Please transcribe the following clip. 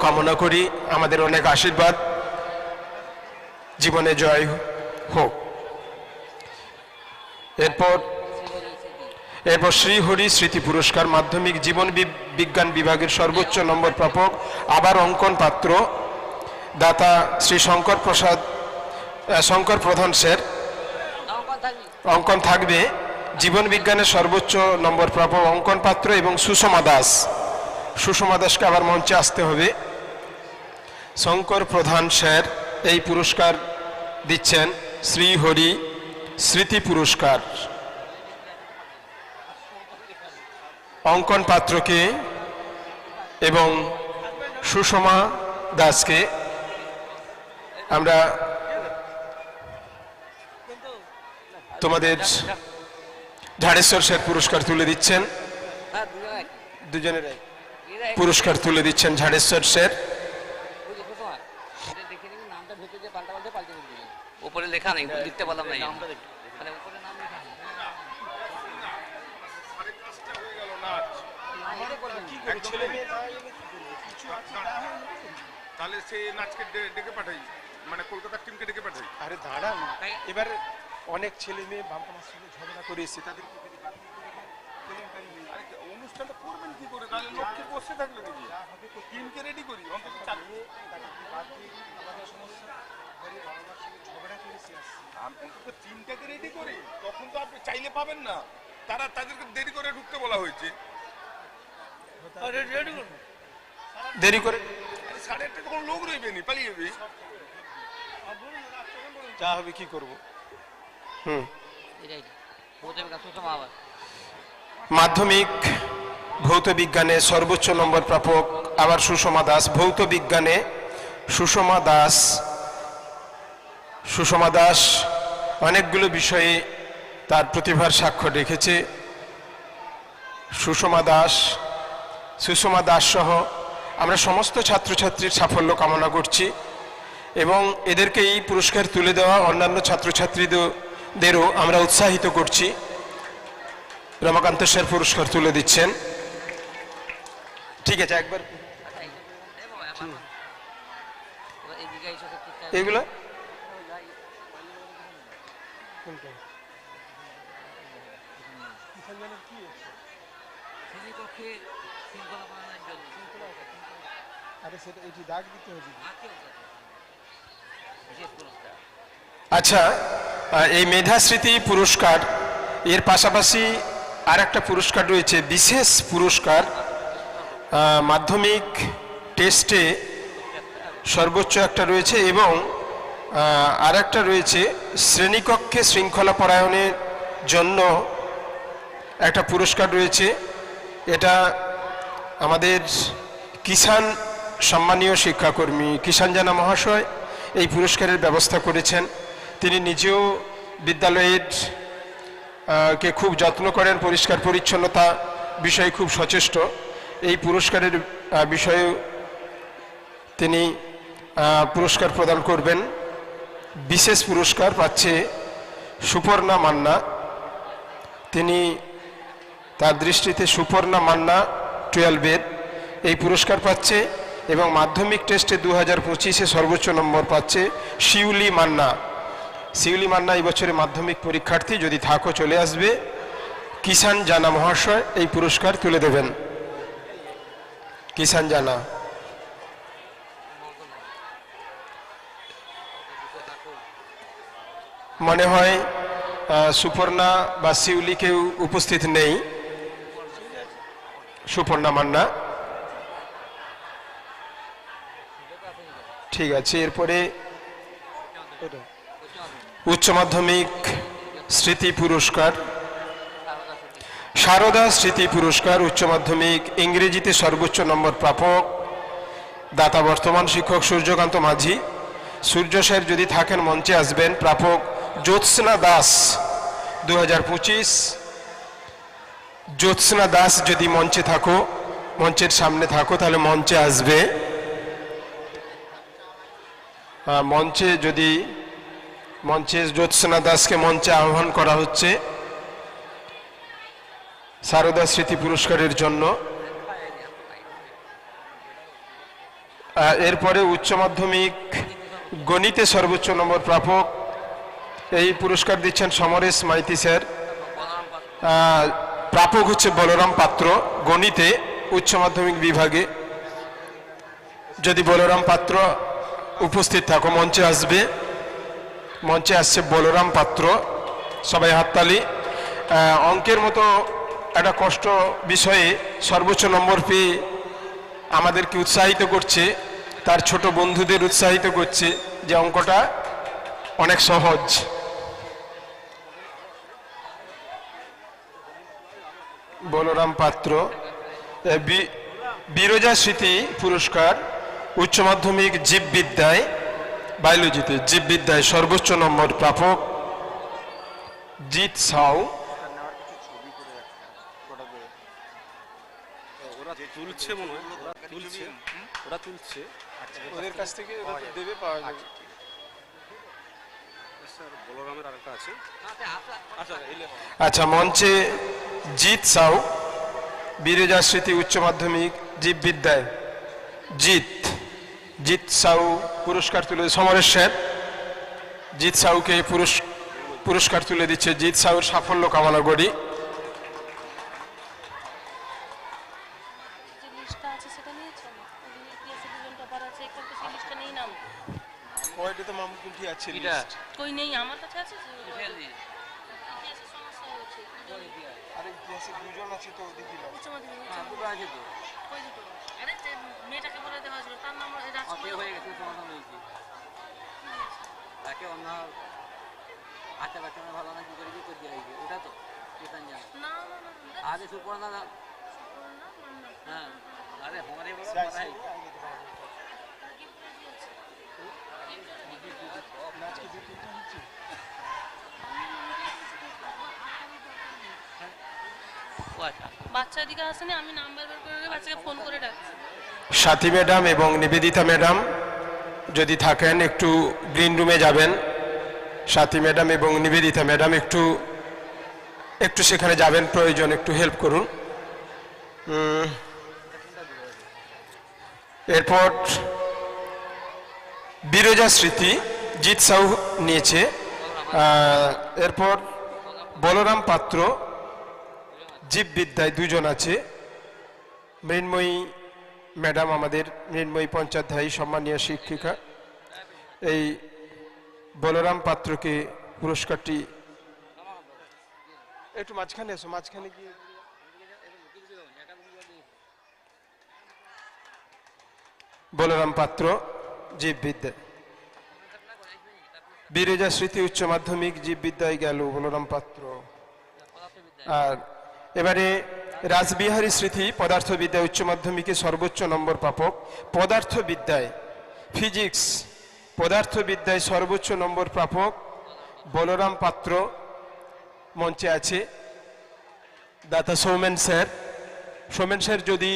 কামনা করি। আমাদের অনেক আশীর্বাদ। জীবনে জয় হোক। এরপর এরপর শ্রীহরি স্মৃতি পুরস্কার মাধ্যমিক জীবন বিজ্ঞান বিভাগের সর্বোচ্চ নম্বর প্রাপক, আবার অঙ্কন পাত্র, দাতা শ্রী শঙ্কর প্রসাদ শঙ্কর প্রধান স্যার। অঙ্কন থাকবে। জীবন বিজ্ঞানের সর্বোচ্চ নম্বর প্রাপক অঙ্কন পাত্র এবং সুষমা দাস। সুষমা দাসকে আবার মঞ্চে আসতে হবে। শঙ্কর প্রধান স্যার এই পুরস্কার দিচ্ছেন শ্রীহরি স্মৃতি পুরস্কার। অঙ্কন পাত্রকে এবং সুষমা দাসকে আমরা তোমাদের ঝাড়েশ্বর স্যার পুরস্কার তুলে দিচ্ছেন। হ্যাঁ দুজন এক দুজনেরাই পুরস্কার তুলে দিচ্ছেন ঝাড়েশ্বর স্যার। উপরে লেখা নেই লিখতে পারলাম না মানে উপরে নাম লেখা নেই। তাহলে সে নাচকে ডেকে পাঠাই। মানে কলকাতার টিমকে ডেকে পাঠাই। আরে দাঁড়ান এবার অনেক ছেলে মেয়ে বাবা মার সঙ্গে ঝগড়া করে এসছে তাদেরকে আরে করবেন কি করে তাহলে লোককে বসে থাকলে নাকি টিমকে রেডি করি টিমটাকে রেডি করি তখন তো আপনি চাইলে পাবেন না তারা তাদেরকে দেরি করে? ঢুকতে বলা হয়েছে দেরি করে সাড়ে আটটা তখন লোক রইবে নি পালিয়ে যাবে যা হবে কি করব? হুম। এটাই প্রথমে আবার। মাধ্যমিক ভৌত বিজ্ঞানে সর্বোচ্চ নম্বর প্রাপক আবার সুষমা দাস, ভৌত বিজ্ঞানে সুষমা দাস সুষমা দাস অনেকগুলো বিষয়ে তার প্রতিভার স্বাক্ষর রেখেছে সুষমা দাস সুষমা দাস সহ আমরা সমস্ত ছাত্রছাত্রীর সাফল্য কামনা করছি এবং এদেরকে এই পুরস্কার তুলে দেওয়া অন্যান্য ছাত্রছাত্রীদেরও আমরা উৎসাহিত করছি। রমাকান্ত স্যার পুরস্কার তুলে দিচ্ছেন। ঠিক আছে, একবার। এগুলো? আচ্ছা এই মেধাস্মৃতি পুরস্কার এর পাশাপাশি আর একটা পুরস্কার রয়েছে, বিশেষ পুরস্কার মাধ্যমিক টেস্টে সর্বোচ্চ একটা রয়েছে এবং আর একটা রয়েছে শ্রেণীকক্ষে শৃঙ্খলা পরায়ণের জন্য একটা পুরস্কার রয়েছে। এটা আমাদের কিষাণ সম্মানীয় শিক্ষাকর্মী কিষাণ জানা মহাশয় এই পুরস্কারের ব্যবস্থা করেছেন। তিনি নিজেও বিদ্যালয়ের কে খুব যত্ন করেন, পরিষ্কার পরিচ্ছন্নতা বিষয়ে খুব সচেষ্ট। এই পুরস্কারের বিষয়ে তিনি পুরস্কার প্রদান করবেন। বিশেষ পুরস্কার পাচ্ছে সুপর্ণা মান্না। তিনি তার দৃষ্টিতে সুপর্ণা মান্না টুয়েলভের এই পুরস্কার পাচ্ছে এবং মাধ্যমিক টেস্টে দু হাজার পঁচিশে সর্বোচ্চ নম্বর পাচ্ছে শিউলি মান্না। শিউলি মান্না এই বছরে মাধ্যমিক পরীক্ষার্থী যদি থাকো চলে আসবে, কিষাণ জানা মহাশয় এই পুরস্কার তুলে দেবেন। কিষাণ জানা। মনে হয় সুপর্ণা বা শিউলি কেউ উপস্থিত নেই। সুপর্ণা মান্না। ঠিক আছে, এরপরে উচ্চ মাধ্যমিক স্মৃতি পুরস্কার। সারদা স্মৃতি পুরস্কার, উচ্চ মাধ্যমিক, ইংরেজিতে সর্বোচ্চ নম্বর প্রাপক, দাতা বর্তমান শিক্ষক সূর্যকান্ত মাঝি। সূর্য স্যার যদি থাকেন, মঞ্চে আসবেন। প্রাপক জ্যোৎস্না দাস দু হাজার পঁচিশ। জ্যোৎস্না দাস যদি মঞ্চে থাকো, মঞ্চের সামনে থাকো, তাহলে মঞ্চে আসবে। মঞ্চে যদি মঞ্চে জ্যোৎস্না দাসকে মঞ্চে আহ্বান করা হচ্ছে সারদা স্মৃতি পুরস্কারের জন্য। এরপরে উচ্চ মাধ্যমিক গণিতে সর্বোচ্চ নম্বর প্রাপক। এই পুরস্কার দিচ্ছেন সমরেশ মাইতি স্যার। প্রাপক হচ্ছে বলরাম পাত্র, গণিতে উচ্চ মাধ্যমিক বিভাগে। যদি বলরাম পাত্র উপস্থিত থাকো, মঞ্চে আসবে। মঞ্চে আসছে বলরাম পাত্র, সবাই হাততালি। অঙ্কের মতো একটা কষ্ট বিষয়ে সর্বোচ্চ নম্বর পেয়ে আমাদেরকে উৎসাহিত করছে, তার ছোট বন্ধুদের উৎসাহিত করছে যে অঙ্কটা অনেক সহজ। বলরাম পাত্র বিরজা স্মৃতি পুরস্কার, উচ্চ মাধ্যমিক জীববিদ্যায় বায়োলজিতে জীববিদ্যায় সর্বোচ্চ নম্বর প্রাপক জিৎ সাউ। তুলছে মনে হয়। তুলছে? ওরা তুলছে? ওদের কাছ থেকে দেবে পাওয়া যাবে। স্যার বলরামের আরেকটা আছে। আচ্ছা আচ্ছা আচ্ছা আচ্ছা মঞ্চে জিৎ সাউ বিরজা স্মৃতি উচ্চ মাধ্যমিক জীববিদ্যায় জিৎ। জিৎ সাউ পুরস্কার তুলে সমরেশ স্যার জিৎ সাউকে পুরস- পুরস্কার তুলে দিচ্ছে। জিত সাউর সাফল্য কামনা করি। আছে তো কই নেই? আমার কাছে আছে দুজন আছে দেখি উচ্চ মেয়েটাকে বলে দেওয়া হয়েছিল তার নাম রাজকুমার হয়ে গেছে সমাধান হয়েছে। তাকে অন্য করে কি করে তো আগে হ্যাঁ বাচ্চা আসেনি আমি নাম্বার বের করে বাচ্চাকে ফোন করে ডাকছি। সাথী ম্যাডাম এবং নিবেদিতা ম্যাডাম, যদি থাকেন একটু গ্রিন রুমে যাবেন। সাথী ম্যাডাম এবং নিবেদিতা ম্যাডাম একটু একটু সেখানে যাবেন, প্রয়োজন একটু হেল্প করুন। এরপর বিরজা স্মৃতি জিৎ সাউ নিয়েছে। এরপর বলরাম পাত্র, জীববিদ্যায় দুজন আছে। মৃন্ময়ী ম্যাডাম আমাদের মৃন্ময়ী পঞ্চাধ্যায়ী সম্মানীয় শিক্ষিকা, এই বলরাম পাত্রকে পুরস্কারটি একটু মাঝখানে এসো, মাঝখানে গিয়ে। বলরাম পাত্র, জীববিদ্যা। বিরজা স্মৃতি উচ্চ মাধ্যমিক, জীববিদ্যায় গেল বলরাম পাত্র। আর এবারে রাসবিহারী স্মৃতি পদার্থবিদ্যায় উচ্চ মাধ্যমিকে সর্বোচ্চ নম্বর প্রাপক। পদার্থবিদ্যায় ফিজিক্স পদার্থবিদ্যায় সর্বোচ্চ নম্বর প্রাপক। বলরাম পাত্র মঞ্চে আছে। দাতা সৌমেন স্যার। সৌমেন স্যার, যদি